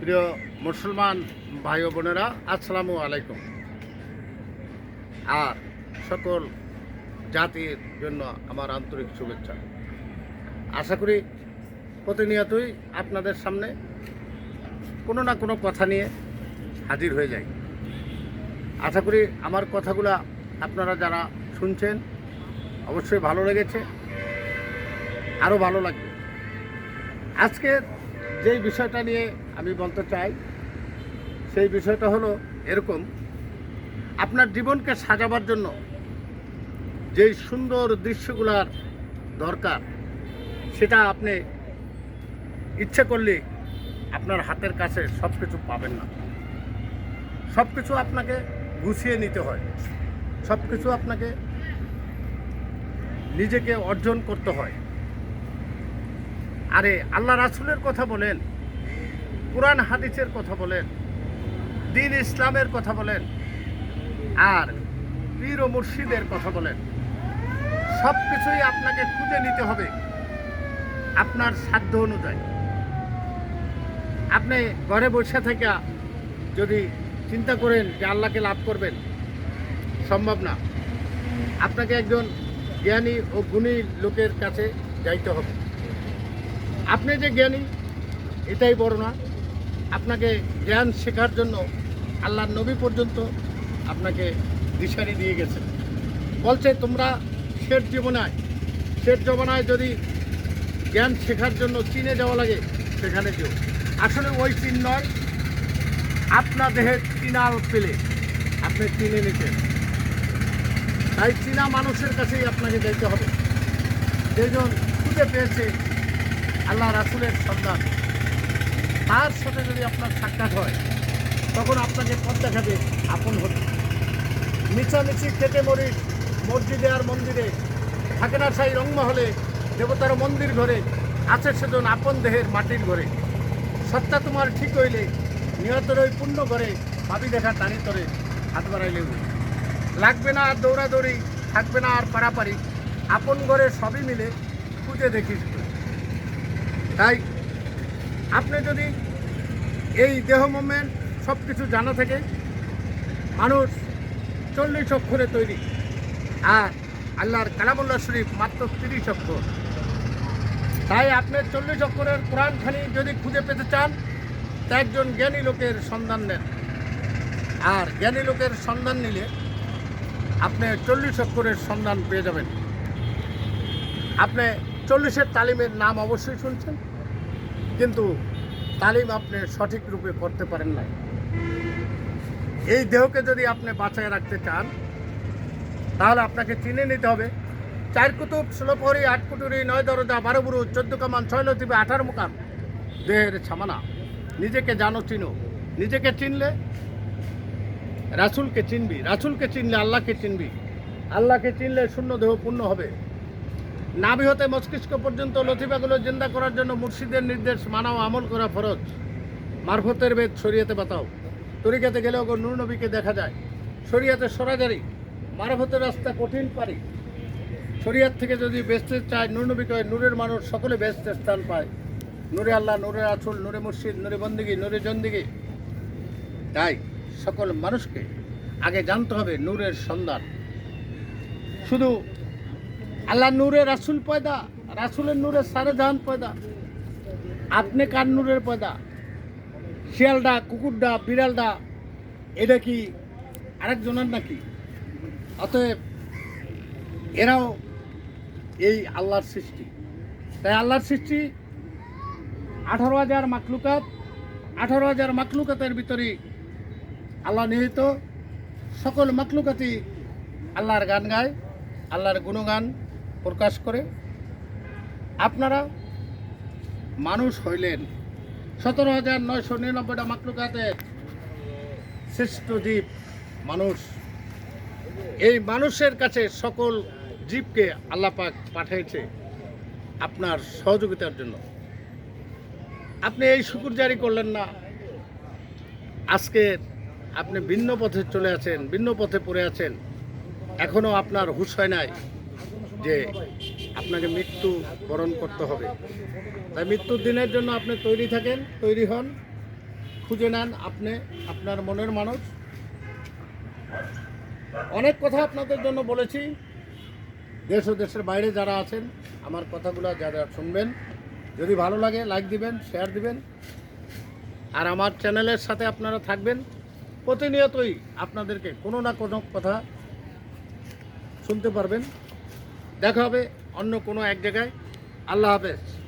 প্রিয় মুসলমান ভাই বোনেরা, আসসালামু আলাইকুম। আর সকল জাতির জন্য আমার আন্তরিক শুভেচ্ছা। আশা করি প্রতিনিয়তই আপনাদের সামনে কোনো না কোনো কথা নিয়ে হাজির হয়ে যাই। আশা করি আমার কথাগুলো আপনারা যারা শুনছেন, অবশ্যই ভালো লেগেছে, আরও ভালো লাগবে। আজকে যেই বিষয়টা নিয়ে আমি বলতে চাই, সেই বিষয়টা হলো এরকম। আপনার জীবনকে সাজাবার জন্য যেই সুন্দর দৃশ্যগুলার দরকার, সেটা আপনি ইচ্ছে করলে আপনার হাতের কাছে সব কিছু পাবেন না। সব কিছু আপনাকে গুছিয়ে নিতে হয়। সব কিছু আপনাকে নিজেকে অর্জন করতে হয়। আরে আল্লাহ রাসুলের কথা বলেন, কোরআন, হাদিসের কথা বলেন, দিন ইসলামের কথা বলেন, আর পীর ও মুর্শিদের কথা বলেন। সব কিছুই আপনাকে খুঁজে নিতে হবে আপনার সাধ্য অনুযায়ী। আপনি ঘরে বসে থেকে যদি চিন্তা করেন যে আল্লাহকে লাভ করবেন, সম্ভব না। আপনাকে একজন জ্ঞানী ও গুণী লোকের কাছে যাইতে হবে। আপনি যে জ্ঞানী, এটাই বড় না। আপনাকে জ্ঞান শেখার জন্য আল্লাহর নবী পর্যন্ত আপনাকে দিশারি দিয়ে গেছেন। বলছে, তোমরা শেষ জীবনায় শেষ জীবনায় যদি জ্ঞান শেখার জন্য চীনে যাওয়া লাগে, সেখানে যেও। আসলে ওই চীন নয় আপনার দেহের চিনাল পেলে আপনি চিনে নিতেন। তাই চীনা মানুষের কাছেই আপনাকে যেতে হবে। যেজন খুঁজে পেয়েছে আল্লাহ রাসুলের সন্তান তার সাথে যদি আপনার সাক্ষাৎ হয়, তখন আপনাকে পথ দেখাবে আপন হতে। মিছামিছি কেটে মরি মসজিদে আর মন্দিরে, থাকে না সাই রংমহলে, দেবতার মন্দির ঘরে, আছে সেজন আপন দেহের মাটির ঘরে। সত্তা তোমার ঠিক হইলে, নিহতের ওই পুণ্য ঘরে ভাবি দেখা টানি তরে হাত বাড়াইলে। লাগবে না আর দৌড়াদৌড়ি, থাকবে না আর পারাপারি। আপন ঘরে সবই মিলে খুঁজে দেখিস তুই। আপনি যদি এই দেহ মুভমেন্ট সব কিছু জানা থেকে, মানুষ চল্লিশ অক্ষরে তৈরি। আর আল্লাহর কালামুল্লাহ শরীফ মাত্র তিরিশ অক্ষর। তাই আপনি চল্লিশ অক্ষরের কোরআনখানি যদি খুঁজে পেতে চান, তা একজন জ্ঞানী লোকের সন্ধান নেন। আর জ্ঞানী লোকের সন্ধান নিলে আপনি চল্লিশ অক্ষরের সন্ধান পেয়ে যাবেন। আপনি চল্লিশের তালিমের নাম অবশ্যই শুনছেন। কিন্তু তালিম আপনি সঠিক রূপে করতে পারেন নাই। এই দেহকে যদি আপনি বাঁচায় রাখতে চান, তাহলে আপনাকে চিনে নিতে হবে, চার কুতুব ষোলো প্রহরী আট কুটুরি, নয় দরজা, বারো বুরু চোদ্দ কামান, ছয় লতিবে আঠারো মুকাম, দেহের ছামানা। নিজেকে জানো, চিনো। নিজেকে চিনলে রাসুলকে চিনবি। রাসুলকে চিনলে আল্লাহকে চিনবি। আল্লাহকে চিনলে শূন্য দেহ পূর্ণ হবে। নাভি হতে মস্তিষ্ক পর্যন্ত লথিফাগুলো জিন্দা করার জন্য মুর্শিদের নির্দেশ, মানাও, আমল করা ফরজ। মারফতের বেদ শরীয়তে বাতাও। তরিকাতে গেলেও নূর নবীকে দেখা যায়। শরীয়তে সরাজারি, মারফতের রাস্তা কঠিন পারি। শরীয়ত থেকে যদি বেচতে চায়, নূর নবীকে নূরের মানুষ সকলে বেচতে স্থান পায়। নূরে আল্লাহ নূরের আছুল নূরে মুর্শিদ, নূরে বন্দিগি, নূরে জন্দিগি। তাই সকল মানুষকে আগে জানতে হবে নূরের সন্ধান। শুধু আল্লাহ নূরে রাসুল পয়দা, রাসুলের নূরে সারে জাহান পয়দা, আপনি কার নূরের পয়দা? শিয়ালডা কুকুরডা বিড়ালডা এটা কি আরেকজনের নাকি? অতএব এরাও এই আল্লাহর সৃষ্টি। তাই আল্লাহর সৃষ্টি আঠারো হাজার মাকলুকাত আঠারো হাজার মাকলুকাতের ভিতরে আল্লাহ নিহিত। সকল মাকলুকাতি আল্লাহর গান গায়, আল্লাহর গুণগান প্রকাশ করে, আপনারা মানুষ হইলেন। সতেরো হাজার নয়শো নিরানব্বইটা মাকলুকাতের শ্রেষ্ঠ জীব মানুষ। এই মানুষের কাছে সকল জীবকে আল্লাহ পাক পাঠিয়েছে আপনার সহযোগিতার জন্য। আপনি এই শুকুর জারি করলেন না। আজকে আপনি ভিন্ন পথে চলে আছেন, ভিন্ন পথে পড়ে আছেন। এখনও আপনার হুশ হয় নাই। যে আপনাকে মৃত্যু বরণ করতে হবে। তাই মৃত্যুর দিনের জন্য আপনি তৈরি থাকেন, তৈরি হন, খুঁজে নেন আপনি, আপনার মনের মানুষ। অনেক কথা আপনাদের জন্য বলেছি। দেশ ও দেশের বাইরে যারা আছেন, আমার কথাগুলো যারা শুনবেন, যদি ভালো লাগে লাইক দিবেন শেয়ার দিবেন। আর আমার চ্যানেলের সাথে আপনারা থাকবেন। প্রতিনিয়তই আপনাদেরকে কোনো না কোনো কথা শুনতে পারবেন। দেখা হবে অন্য কোনো এক জায়গায়। আল্লাহ হাফেজ।